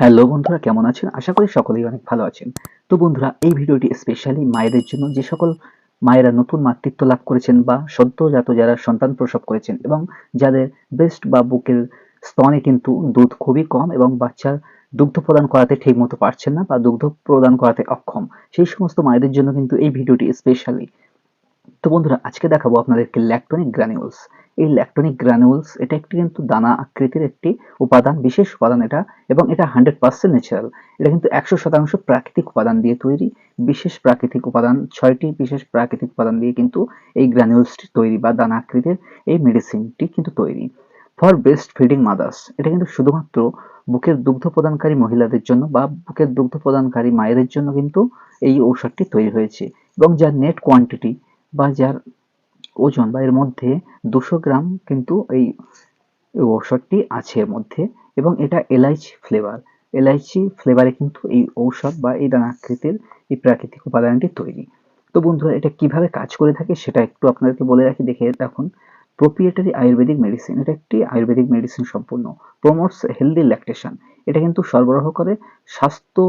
Hello বন্ধুরা, কেমন আছেন? আশা করি সকলেই অনেক ভালো আছেন। তো বন্ধুরা, এই ভিডিওটি স্পেশালি মায়েদের জন্য যে সকল মায়েরা নতুন মাতৃত্ব লাভ করেছেন বা সদ্যজাত যারা সন্তান প্রসব করেছেন এবং যাদের ব্রেস্ট বা বুকের স্তনে কিন্তু দুধ খুবই কম এবং বাচ্চার দুগ্ধ প্রদান করাতে ঠিকমতো পারছেন না বা দুগ্ধ প্রদান করাতে অক্ষম, সেই সমস্ত মায়েদের জন্য কিন্তু এই ভিডিওটি স্পেশালি তো বন্ধুরা, আজকে দেখাবো আপনাদেরকে ল্যাকটোনিক গ্রানিউলস এই ল্যাকটোনিক গ্রানুলস এটা একটি কিন্তু দানা আকৃতির একটি উপাদান, বিশেষ উপাদান এটা, এবং এটা হান্ড্রেড পার্সেন্ট ন্যাচারাল এটা কিন্তু একশো শতাংশ প্রাকৃতিক উপাদান দিয়ে তৈরি, বিশেষ প্রাকৃতিক উপাদান, ছয়টি বিশেষ প্রাকৃতিক উপাদান দিয়ে কিন্তু এই গ্রানুলসটি তৈরি বা দানা আকৃতির এই মেডিসিনটি কিন্তু তৈরি। ফর বেস্ট ফিডিং মাদার্স এটা কিন্তু শুধুমাত্র বুকের দুগ্ধ প্রদানকারী মহিলাদের জন্য বা বুকের দুগ্ধ প্রদানকারী মায়েদের জন্য কিন্তু এই ঔষধটি তৈরি হয়েছে, এবং যার নেট কোয়ান্টিটি বা যার ওজন বা এর মধ্যে দুশো গ্রাম কিন্তু এই ঔষধটি আছে এর মধ্যে এবং এটা এলাইচি ফ্লেভার এলাইচি ফ্লেভারে কিন্তু এই ঔষধ বা এই দানাকৃতির এই প্রাকৃতিক উপাদানটি তৈরি। তো বন্ধুরা, এটা কীভাবে কাজ করে থাকে সেটা একটু আপনাদেরকে বলে রাখি। দেখে এখন প্রোপিয়েটারি আয়ুর্বেদিক মেডিসিন এটা একটি আয়ুর্বেদিক মেডিসিন সম্পূর্ণ। প্রমোটস হেলদি ল্যাকটেশন এটা কিন্তু সরবরাহ করে স্বাস্থ্য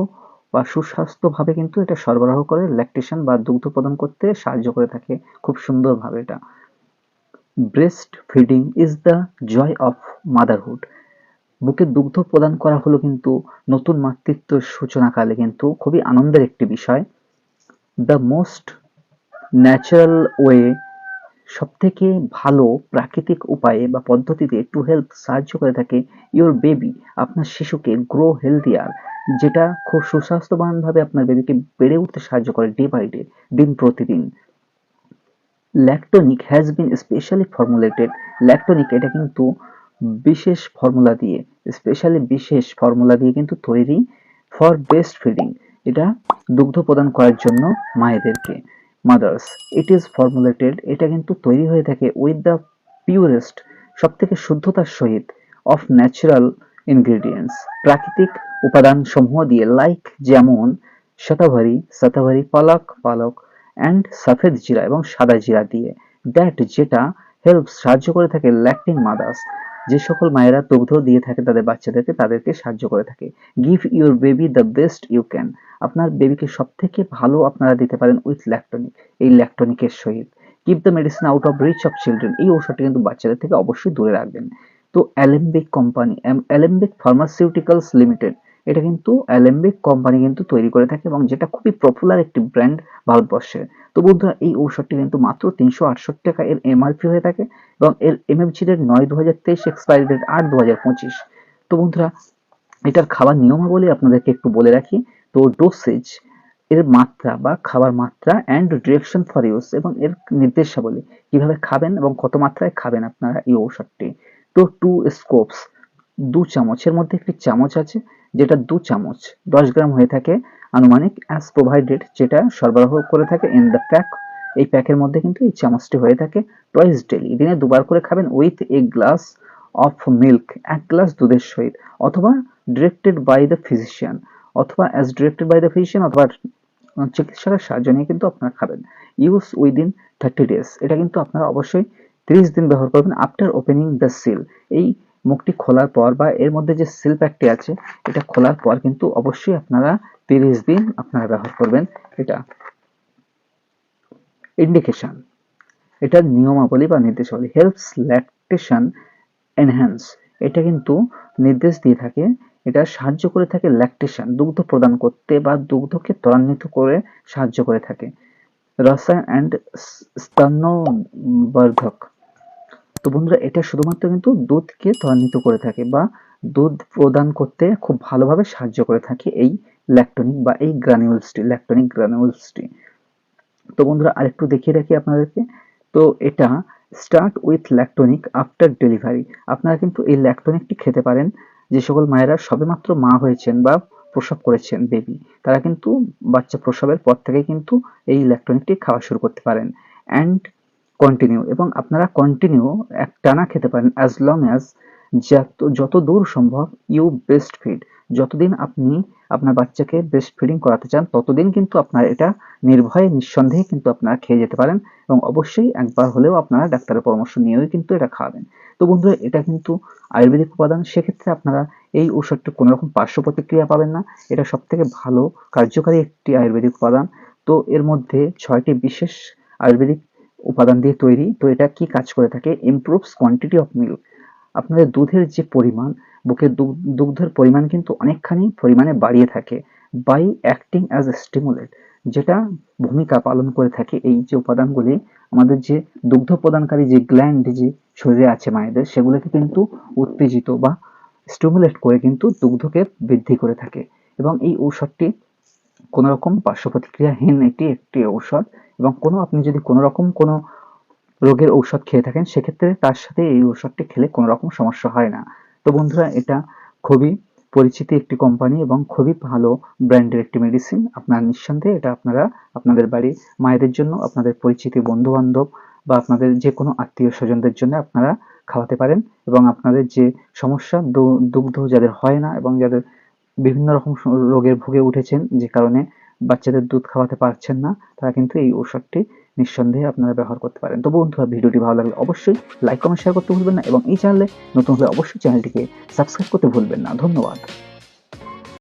বা সুস্বাস্থ্যভাবে কিন্তু এটা সরবরাহ করে ল্যাকটেশন বা দুগ্ধ প্রদান করতে সাহায্য করে থাকে। খুব সুন্দরভাবে এটা। Breast feeding is the joy of motherhood বুকে দুগ্ধ প্রদান করা হলো কিন্তু নতুন মাতৃত্ব সূচনাকালে কিন্তু খুবই আনন্দের একটি বিষয়। দ্য মোস্ট ন্যাচারাল ওয়ে সবথেকে ভালো প্রাকৃতিক উপায়ে বা পদ্ধতিতে টু হেল্প সাহায্য করে থাকে ইওর বেবি আপনার শিশুকে গ্রো হেলদিয়ার যেটা খুব সুস্বাস্থ্যবানভাবে আপনার বেবিকে বেড়ে উঠতে সাহায্য করে ডে বাই ডে দিন প্রতিদিন। Lactonic has been specially formulated Lactonic এটা কিন্তু বিশেষ ফর্মুলা দিয়ে স্পেশালি বিশেষ ফর্মুলা দিয়ে কিন্তু তৈরি ফর বেস্ট ফিডিং এটা দুগ্ধ প্রদান করার জন্য মায়েদেরকে। মাদার্স ইট ইজ ফর্মুলেটেড এটা কিন্তু তৈরি হয়ে থাকে উইথ দ্য পিওরেস্ট সব থেকে শুদ্ধতার সহিত অফ ন্যাচারাল ইনগ্রিডিয়েন্টস প্রাকৃতিক উপাদান সমূহ দিয়ে লাইক যেমন শতাভারি শতাভারি পালক পালক অ্যান্ড সফেদ জিরা এবং সাদা জিরা দিয়ে। দ্যাট যেটা হেল্প সাহায্য করে থাকে ল্যাকটিং মাদার্স যে সকল মায়েরা দুগ্ধ দিয়ে থাকে তাদের বাচ্চাদেরকে, তাদেরকে সাহায্য করে থাকে। Give your baby the best you can আপনার বেবিকে সব থেকে ভালো আপনারা দিতে পারেন উইথ ল্যাকটনিক এই ল্যাকটনিকের সহিত। Keep the medicine out of reach of children এই ওষুধটি কিন্তু বাচ্চাদের থেকে অবশ্যই দূরে রাখবেন। তো Alembic company Alembic pharmaceuticals limited এটা কিন্তু অ্যালেম্বিক কোম্পানি কিন্তু তৈরি করে থাকে এবং যেটা খুবই পপুলার একটি ব্র্যান্ড ভারতবর্ষের তো বন্ধুরা, এই ঔষধটি কিন্তু মাত্র তিনশো আটষট্টি টাকা এর এমআরপি হয়ে থাকে এবং এর এমএফজি রেট নয় দু হাজার তেইশ এক্সপায়ারি ডেট আট দু হাজার পঁচিশ। তো বন্ধুরা, এটার খাবার নিয়মাবলী আপনাদেরকে একটু বলে রাখি। তো ডোসেজ এর মাত্রা বা খাবার মাত্রা অ্যান্ড ডিরেকশন ফর ইউজ এবং এর নির্দেশাবলী। কীভাবে খাবেন এবং কত মাত্রায় খাবেন আপনারা এই ঔষধটি? তো টু স্কোপস দু চামচের মধ্যে একটি চামচ আছে, যেটা দু চামচ, দশ গ্রাম হয়ে থাকে আনুমানিক অ্যাজ প্রোভাইডেড যেটা সরবরাহ করে থাকে ইন দ্য প্যাক এই প্যাকের মধ্যে কিন্তু এই চামচটি হয়ে থাকে টয়েস ডেলি দিনে দুবার করে খাবেন with a glass of milk এক গ্লাস দুধের সহিত, অথবা ডিরেক্টেড বাই দ্য ফিজিশিয়ান অথবা as directed by the physician অথবা চিকিৎসকের সাহায্য নিয়ে কিন্তু আপনারা খাবেন। ইউজ উইদিন থার্টি ডেজ এটা কিন্তু আপনারা অবশ্যই তিরিশ দিন ব্যবহার করবেন আফটার ওপেনিং দ্য সিল এই মুখটি খোলার পর বা এর মধ্যে যে সিল প্যাকটি আছে, এটা খোলার পর কিন্তু অবশ্যই আপনারা তিরিশ দিন আপনারা ব্যবহার করবেন এটা। ইন্ডিকেশন এটার নিয়মাবলী বা নির্দেশাবলী হেল্পস ল্যাকটেশন এনহ্যান্স এটা কিন্তু নির্দেশ দিয়ে থাকে, এটা সাহায্য করে থাকে ল্যাকটেশন দুগ্ধ প্রদান করতে বা দুগ্ধকে ত্বরান্বিত করে সাহায্য করে থাকে। রসায়ন অ্যান্ড স্তন্যবর্ধক তো বন্ধুরা, এটা শুধুমাত্র কিন্তু দুধকে ত্বরান্বিত করে থাকে বা দুধ প্রদান করতে খুব ভালোভাবে সাহায্য করে থাকে এই ল্যাকটনিক বা এই গ্রানিউলসটি, ল্যাকটনিক গ্রানিউলসটি। তো বন্ধুরা, আরেকটু দেখিয়ে রাখি আপনাদেরকে। তো এটা start with Lactonic after delivery আপনারা কিন্তু এই ল্যাকটনিকটি খেতে পারেন। যে সকল মায়েরা সবেমাত্র মা হয়েছেন বা প্রসব করেছেন বেবি তারা কিন্তু বাচ্চা প্রসবের পর থেকে কিন্তু এই ইলেকট্রনিকটি খাওয়া শুরু করতে পারেন। অ্যান্ড কন্টিনিউ এবং আপনারা কন্টিনিউ এক টানা খেতে পারেন অ্যাজ লং অ্যাজ যত যত দূর সম্ভব ইউ বেস্ট ফিড যতদিন আপনি আপনার বাচ্চাকে বেস্ট ফিডিং করাতে চান, ততদিন কিন্তু আপনার এটা নির্ভয়ে, নিঃসন্দেহে কিন্তু আপনারা খেয়ে যেতে পারেন এবং অবশ্যই একবার হলেও আপনারা ডাক্তারের পরামর্শ নিয়েও কিন্তু এটা খাওয়াবেন তো বন্ধুরা, এটা কিন্তু আয়ুর্বেদিক উপাদান, সেক্ষেত্রে আপনারা এই ঔষধটি কোনো রকম পার্শ্ব প্রতিক্রিয়া পাবেন না। এটা সব থেকে ভালো, কার্যকারী একটি আয়ুর্বেদিক উপাদান। তো এর মধ্যে ছয়টি বিশেষ আয়ুর্বেদিক উপাদান দিয়ে তৈরি। তো এটা কি কাজ করে থাকে? ইমপ্রুভস কোয়ান্টিটি অফ মিল্ক আপনাদের দুধের যে পরিমাণ, বুকে দুগ্ধের পরিমাণ কিন্তু অনেকখানি পরিমাণে বাড়িয়ে থাকে by acting as a stimulate যেটা ভূমিকা পালন করে থাকে এই যে উপাদানগুলি। আমাদের যে দুগ্ধ প্রদানকারী যে গ্ল্যান্ড যে শরীরে আছে মায়েদের, সেগুলোকে কিন্তু উত্তেজিত বা স্টিমুলেট করে কিন্তু দুগ্ধকে বৃদ্ধি করে থাকে। এবং এই ঔষধটি কোনো রকম পার্শ্ব প্রতিক্রিয়াহীন এটি একটি ঔষধ এবং কোনো, আপনি যদি কোনো রকম কোনো রোগের ঔষধ খেয়ে থাকেন, সেক্ষেত্রে তার সাথে এই ঔষধটি খেলে কোনো রকম সমস্যা হয় না। তো বন্ধুরা, এটা খুবই পরিচিত একটি কোম্পানি এবং খুবই ভালো ব্র্যান্ডের একটি মেডিসিন আপনার নিঃসন্দেহে এটা আপনারা আপনাদের বাড়ির মায়েদের জন্য, আপনাদের পরিচিতি বন্ধু বান্ধব বা আপনাদের যে কোনো আত্মীয় স্বজনদের জন্য আপনারা খাওয়াতে পারেন এবং আপনাদের যে সমস্যা দুগ্ধ যাদের হয় না এবং যাদের বিভিন্ন রকম রোগে রোগের ভুগে উঠেছেন, যে কারণে বাচ্চাদের দুধ খাওয়াতে পারছেন না, তারা কিন্তু এই ঔষধটি নিঃসন্দেহে আপনারা ব্যবহার করতে পারেন। তো বন্ধুরা, ভিডিওটি ভালো লাগলে অবশ্যই লাইক কমেন্ট শেয়ার করতে ভুলবেন না এবং এই চ্যানেলে নতুন হলে অবশ্যই চ্যানেলটিকে সাবস্ক্রাইব করতে ভুলবেন না। ধন্যবাদ।